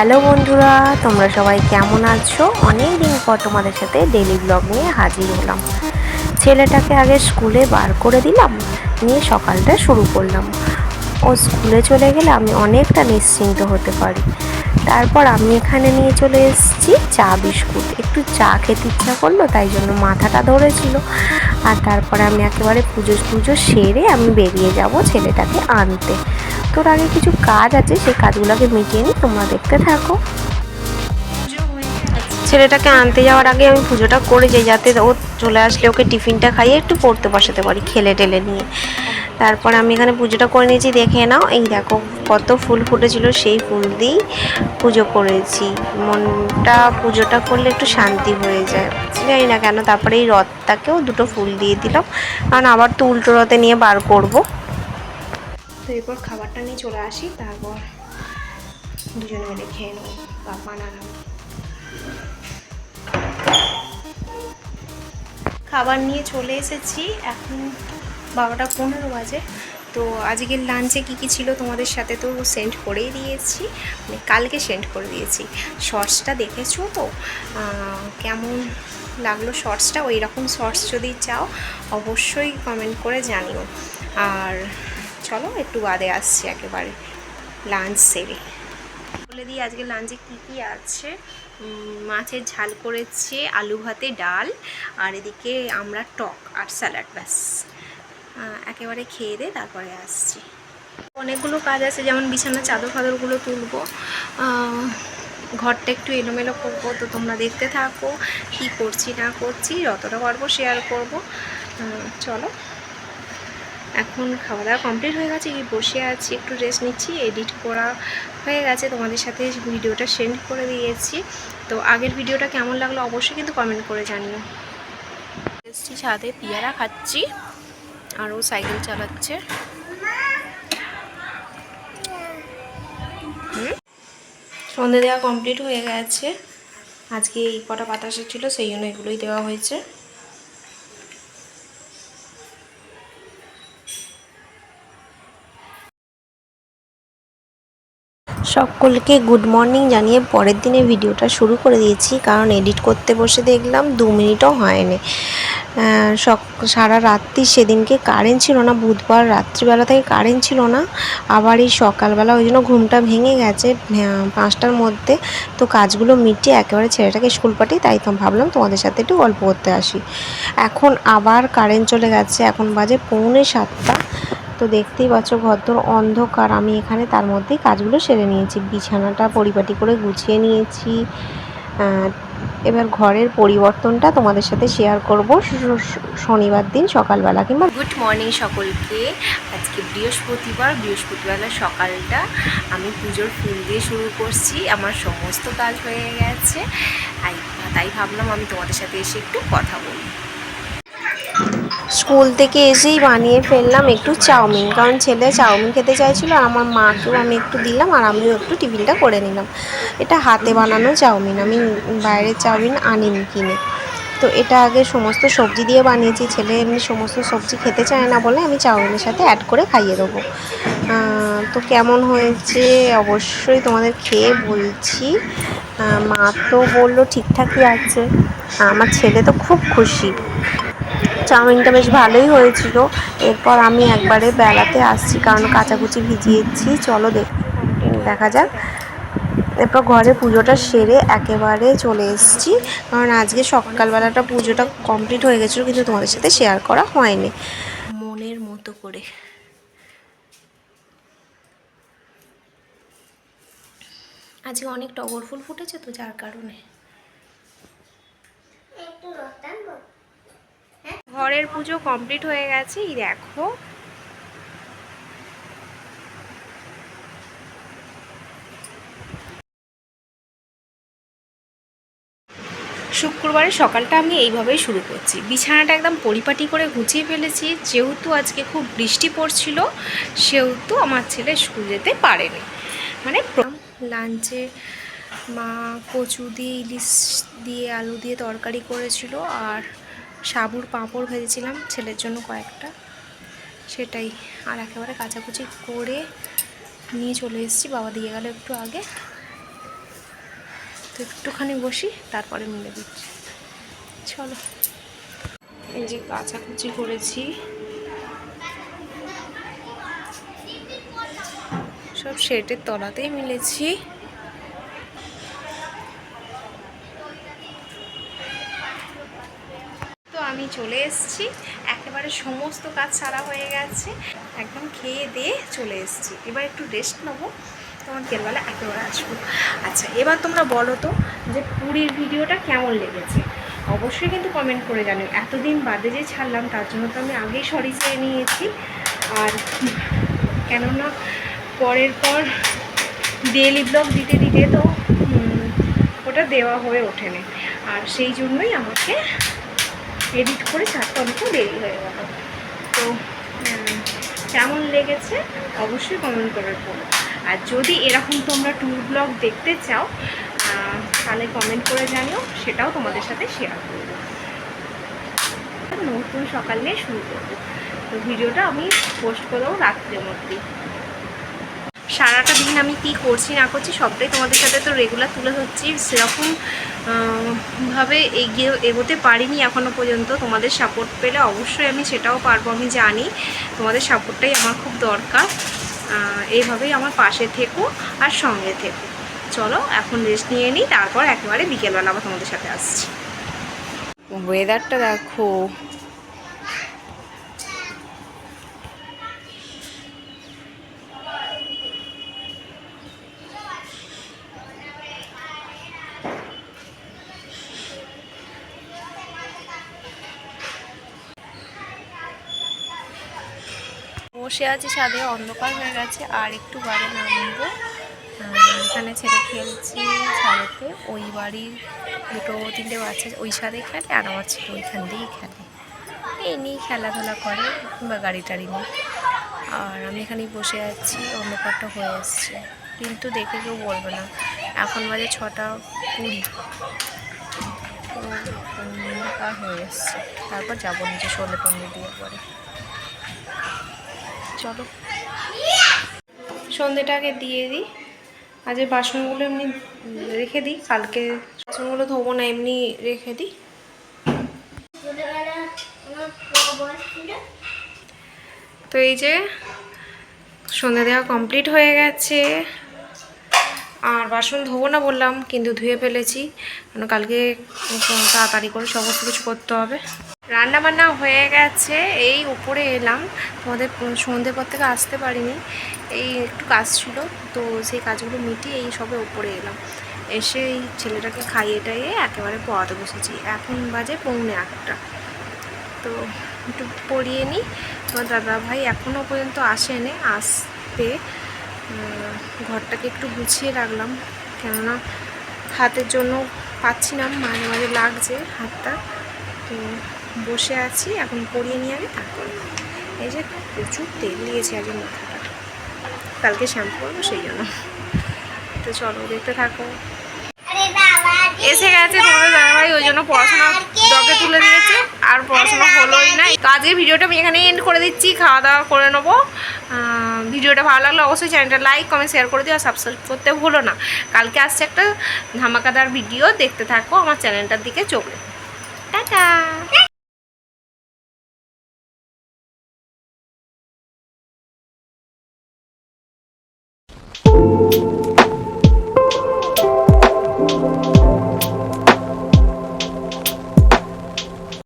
Hello বন্ধুরা, তোমরা সবাই কেমন আছো? অনেক দিন পর তোমাদের সাথে ডেলি ব্লগ নিয়ে হাজির হলাম। ছেলেটাকে আগে স্কুলে বার করে দিলাম, নিয়ে সকালটা শুরু করলাম। ও স্কুলে চলে গেলে আমি অনেকটা নিশ্চিন্ত হতে পারি। তারপর আমি এখানে নিয়ে চলে এসেছি চা বিস্কুট। একটু চা খেতে ইচ্ছা করল, তাই জন্য মাথাটা ধরেছিল। আর তারপরে আমি একেবারে পুজো পুজো সেরে আমি বেরিয়ে যাব ছেলেটাকে আনতে। তোর আগে কিছু কাজ আছে, সেই কাজগুলোকে মিটিয়ে নিই তোমরা দেখতে থাকো। ছেলেটাকে আনতে যাওয়ার আগে আমি পুজোটা করে যাই, যাতে ও চলে আসলে ওকে টিফিনটা খাইয়ে একটু পড়তে বসাতে পারি, খেলে টেলে নিয়ে। তারপর আমি এখানে পুজোটা করে নিয়েছি, দেখে নাও। এই দেখো, কত ফুল ফুটেছিল সেই ফুল দিয়েই পুজো করেছি। মনটা পুজোটা করলে একটু শান্তি হয়ে যায়। জানি না কেন, তারপরে এই রথটাকেও দুটো ফুল দিয়ে দিলাম। কারণ আবার তো উল্টো রথে নিয়ে বার করব। তো এরপর খাবারটা নিয়ে চলে আসি, তারপর দুজনে মিলে খেয়ে নেব বাবা নানা। খাবার নিয়ে চলে এসেছি, এখন বারোটা পনেরো বাজে। তো আজকের লাঞ্চে কী কী ছিল তোমাদের সাথে তো সেন্ড করেই দিয়েছি মানে কালকে সেন্ড করে দিয়েছি। শর্টসটা দেখেছ তো? কেমন লাগল শর্টসটা? ওই রকম শর্টস যদি চাও, অবশ্যই কমেন্ট করে জানিও। আর চলো, একটু বাদে আসছি একেবারে লাঞ্চ সেরে। বলে দিই, আজকে লাঞ্চে কী কী আছে? মাছের ঝাল করেছে, আলু ভাতে ডাল, আর এদিকে আমরা টক আর স্যালাড ব্যাস। একেবারে খেয়ে দে, তারপরে আসছি। অনেকগুলো কাজ আছে, যেমন বিছানা চাদর ফাদরগুলো তুলবো। ঘরটা একটু এলোমেলো করব, তো তোমরা দেখতে থাকো, কি করছি না করছি, যতটা পারব শেয়ার করব। চলো। এখন খাওয়া দাওয়া কমপ্লিট হয়ে গেছে এই বসে আছি, একটু রেস্ট নিচ্ছি এডিট করা হয়ে গেছে। তোমাদের সাথে ভিডিওটা সেন্ড করে দিয়েছি। তো আগের ভিডিওটা কেমন লাগল অবশ্যই কিন্তু কমেন্ট করে জানিও। এসছি ছাদে, পিয়ারা খাচ্ছি আর ও সাইকেল চালাচ্ছে? সন্ধে দেওয়া কমপ্লিট হয়ে গেছে। আজকে এই কটা বাতাসা ছিল, সেই জন্য এগুলোই দেওয়া হয়েছে। সকলকে গুড মর্নিং জানিয়ে পরের দিনে ভিডিওটা শুরু করে দিয়েছি, কারণ এডিট করতে বসে দেখলাম দু মিনিটও হয়নি। সক, সারা রাত্রি সেদিনকে কারেন্ট ছিল না, বুধবার রাত্রিবেলা থেকে কারেন্ট ছিল না, আবার এই সকালবেলা ওই জন্য ঘুমটা ভেঙে গেছে পাঁচটার মধ্যে। তো কাজগুলো মিটিয়ে একেবারে ছেলেটাকে স্কুল পাঠিয়ে তাই তো ভাবলাম তোমাদের সাথে একটু গল্প করতে আসি। এখন আবার কারেন্ট চলে গেছে, এখন বাজে পৌনে সাতটা। তো দেখতেই পাচ্ছ ঘরদোর অন্ধকার। আমি এখানে তার মধ্যেই কাজগুলো সেরে নিয়েছি। বিছানাটা পরিপাটি করে গুছিয়ে নিয়েছি। এবার ঘরের পরিবর্তনটা তোমাদের সাথে শেয়ার করব। শনিবার দিন সকালবেলা কিংবা গুড মর্নিং সকলকে। আজকে বৃহস্পতিবার। বৃহস্পতিবেলা সকালটা আমি পুজোর ফুল দিয়ে শুরু করছি। আমার সমস্ত কাজ হয়ে গেছে। তাই ভাবলাম আমি তোমাদের সাথে এসে একটু কথা বলি। স্কুল থেকে এসেই বানিয়ে ফেললাম একটু চাউমিন। কারণ ছেলে চাউমিন খেতে চাইছিলো, আর আমার মাকেও আমি একটু দিলাম, আর আমিও একটু টিফিনটা করে নিলাম। এটা হাতে বানানো চাউমিন, আমি বাইরের চাউমিন আনিনি কিনে। তো এটা আগে সমস্ত সবজি দিয়ে বানিয়েছি, ছেলে এমনি সমস্ত সবজি খেতে চায় না বলে আমি চাউমিনের সাথে অ্যাড করে খাইয়ে দেবো। তো কেমন হয়েছে অবশ্যই তোমাদের খেয়ে বলছি। মা তো বলল ঠিকঠাকই আছে আমার ছেলে তো খুব খুশি। চাউমিনটা বেশ ভালোই হয়েছিল। এরপর আমি একবারে বেলাতে আসছি কারণ কাচাকুচি ভিজিয়েছি। চলো দেখ দেখা যাক। এরপর ঘরে পুজোটা সেরে একেবারে চলে এসেছি। কারণ আজকে সকালবেলাটা পুজোটা কমপ্লিট হয়ে গেছিল কিন্তু তোমাদের সাথে শেয়ার করা হয়নি। মনের মতো করে। আজকে অনেক টগর ফুল ফুটেছে তো যার কারণে। ঘরের পুজো কমপ্লিট হয়ে গেছে, এই দেখো। শুক্রবারের সকালটা আমি এইভাবেই শুরু করছি। বিছানাটা একদম পরিপাটি করে গুছিয়ে ফেলেছি, যেহেতু আজকে খুব বৃষ্টি পড়ছিল, সেহেতু আমার ছেলে স্কুল যেতে পারেনি। মানে লাঞ্চে মা কচু দিয়ে ইলিশ দিয়ে আলু দিয়ে তরকারি করেছিল, আর সাবুর পাঁপড় ভেজেছিলাম ছেলের জন্য কয়েকটা। সেটাই আর একেবারে কাচাকুচি করে নিয়ে চলে এসেছি। বাবা দিয়ে গেল একটু আগে। তো একটুখানি বসি, তারপরে মিলে দিচ্ছি। চলো। এই যে কাচাকুচি করেছি। সব শেটের তলাতেই মিলেছি। আমি চলে এসেছি। একেবারে সমস্ত কাজ সারা হয়ে গেছে। একদম খেয়ে দিয়ে চলে এসেছি। এবার একটু রেস্ট নেব। তোমার বিকেলবেলা একেবারে আসব। আচ্ছা এবার তোমরা বলো তো যে পুরীর ভিডিওটা কেমন লেগেছে? অবশ্যই কিন্তু কমেন্ট করে জানিও। এতদিন বাদে যে ছাড়লাম, তার জন্য তো আমি আগেই সরি চেয়ে নিয়েছি। আর কেননা পরের পর ডেলি ব্লগ দিতে দিতে তো ওটা দেওয়া হয়ে ওঠেনি। আর সেই জন্যই আমাকে এডিট করে ছাড়তে অনেক দেরি হয়ে গেল। তো কেমন লেগেছে? অবশ্যই কমেন্ট করে বলো। আর যদি এরকম তোমরা ট্যুর ব্লগ দেখতে চাও তাহলে কমেন্ট করে জানিও, সেটাও তোমাদের সাথে শেয়ার করব। নতুন সকাল নিয়ে শুরু করব। তো ভিডিওটা আমি পোস্ট করে দেবো রাত্রের মধ্যেই। সারাটা দিন আমি কি করছি, না করছি, সবটাই তোমাদের সাথে তো রেগুলার তুলে ধরছি। সেরকম ভাবে এগিয়ে এগোতে পারিনি এখনও পর্যন্ত। তোমাদের সাপোর্ট পেলে অবশ্যই আমি সেটাও পারব, আমি জানি। তোমাদের সাপোর্টটাই আমার খুব দরকার। এইভাবেই আমার পাশে থেকো আর সঙ্গে থেকো। চলো, এখন রেস্ট নিয়ে নিই, তারপর একেবারে বিকেলবেলা আবার তোমাদের সাথে আসছি। ওয়েদারটা দেখো। বসে আছি, ছাদে অন্ধকার হয়ে গেছে, আর একটু বাড়ি নামবো। এখানে ছেলে খেলছে ছাদেতে, ওই বাড়ির দুটো, তিনটে বাচ্চা ওই ছাদে খেলে আর আমার ছেলে ওইখান দিয়েই খেলে। এই নিয়েই খেলাধুলা করে, কিংবা গাড়ি টাড়ি নিয়ে। আর আমি এখানেই বসে আছি, অন্ধকারটা হয়ে এসছে। কিন্তু দেখে কেউ বলবে না। এখন বাজে ছটা কুড়ি। তো অন্ধকার হয়ে এসছে। তারপর যাব নিচে সন্ধে টন্ধে দিয়ে পরে। চলো। সন্ধেটাকে দিয়ে দিই। আজ বাসনগুলো এমনি রেখে দিই, কালকে বাসনগুলো ধোবো না, এমনি রেখে দিই। তো এই যে সন্ধে দেওয়া কমপ্লিট হয়ে গেছে। আর বাসন ধোবো না বললাম, কিন্তু ধুয়ে ফেলেছি। কারণ কালকে তাড়াতাড়ি করে সমস্ত কিছু করতে হবে। রান্না বান্না হয়ে গেছে এই উপরে এলাম। তোমাদের সন্ধে পর থেকে আসতে পারিনি এই একটু কাজ ছিল তো সেই কাজগুলো মিটিয়ে এই সবে উপরে এলাম। এসে এই ছেলেটাকে খাইয়ে টাইয়ে একেবারে পড়াতে বসেছি এখন বাজে পৌনে আটটা। তো একটু পড়িয়ে নিই তোমার দাদা ভাই এখনও পর্যন্ত আসেনি উম, ঘরটাকে একটু গুছিয়ে রাখলাম কেননা হাতের জন্য পাচ্ছি না মাঝে মাঝে লাগছে হাতটা তো বসে আছি এখন পরিয়ে নিয়ে আগে তারপরে এই যে প্রচুর তেল দিয়েছে আজকে মাথাটা। কালকে শ্যাম্পু করব সেই জন্য। তো চলো দেখতে থাকো। এসে গেছে তোমাদের দাদাভাই ওই জন্য পড়াশোনা ডগে তুলে দিয়েছে আর পড়াশোনা হলোই না তো আজকে ভিডিওটা আমি এখানে এন্ড করে দিচ্ছি খাওয়া দাওয়া করে নেব। ভিডিওটা ভালো লাগলে অবশ্যই চ্যানেলটা লাইক কমেন্ট শেয়ার করে দিও আর সাবস্ক্রাইব করতে ভুলো না। কালকে আসছে একটা ধামাকাদার ভিডিও দেখতে থাকো আমার চ্যানেলটার দিকে চোখ। টাটা!